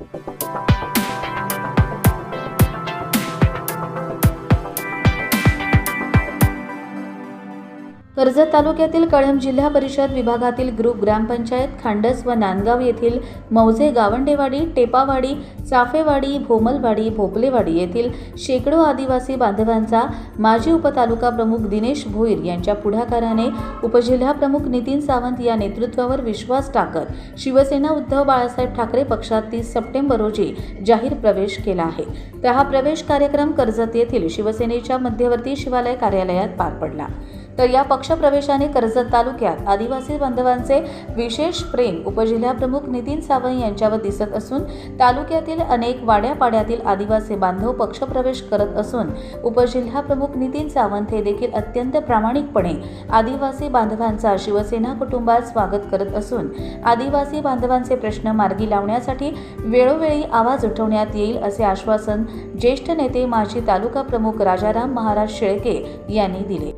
Thank you. Karjat तालुक्यातील कळंब जिल्हा परिषद विभागातील ग्रुप ग्रामपंचायत खांडस व नांदगाव येथील मौजे गावंडेवाडी टेपावाडी चाफेवाडी भोमलवाडी भोपलेवाडी येथील शेकडो आदिवासी बांधवांचा माजी उपतालुका प्रमुख दिनेश भोईर यांच्या पुढाकाराने उपजिल्हा प्रमुख नितीन सावंत या नेतृत्वावर विश्वास टाकत शिवसेना उद्धव बाळासाहेब ठाकरे पक्षात तीस सप्टेंबर रोजी जाहीर प्रवेश केला आहे. तर हा प्रवेश कार्यक्रम कर्जत येथील शिवसेनेच्या मध्यवर्ती शिवालय कार्यालयात पार पडला. तर या पक्षप्रवेशाने कर्जत तालुक्यात आदिवासी बांधवांचे विशेष प्रेम उपजिल्हाप्रमुख नितीन सावंत यांच्यावर दिसत असून तालुक्यातील अनेक वाड्यापाड्यातील आदिवासी बांधव पक्षप्रवेश करत असून उपजिल्हाप्रमुख नितीन सावंत हे देखील अत्यंत प्रामाणिकपणे आदिवासी बांधवांचा शिवसेना कुटुंबात स्वागत करत असून आदिवासी बांधवांचे प्रश्न मार्गी लावण्यासाठी वेळोवेळी आवाज उठवण्यात येईल असे आश्वासन ज्येष्ठ नेते माजी तालुका प्रमुख राजाराम महाराज शेळके यांनी दिले.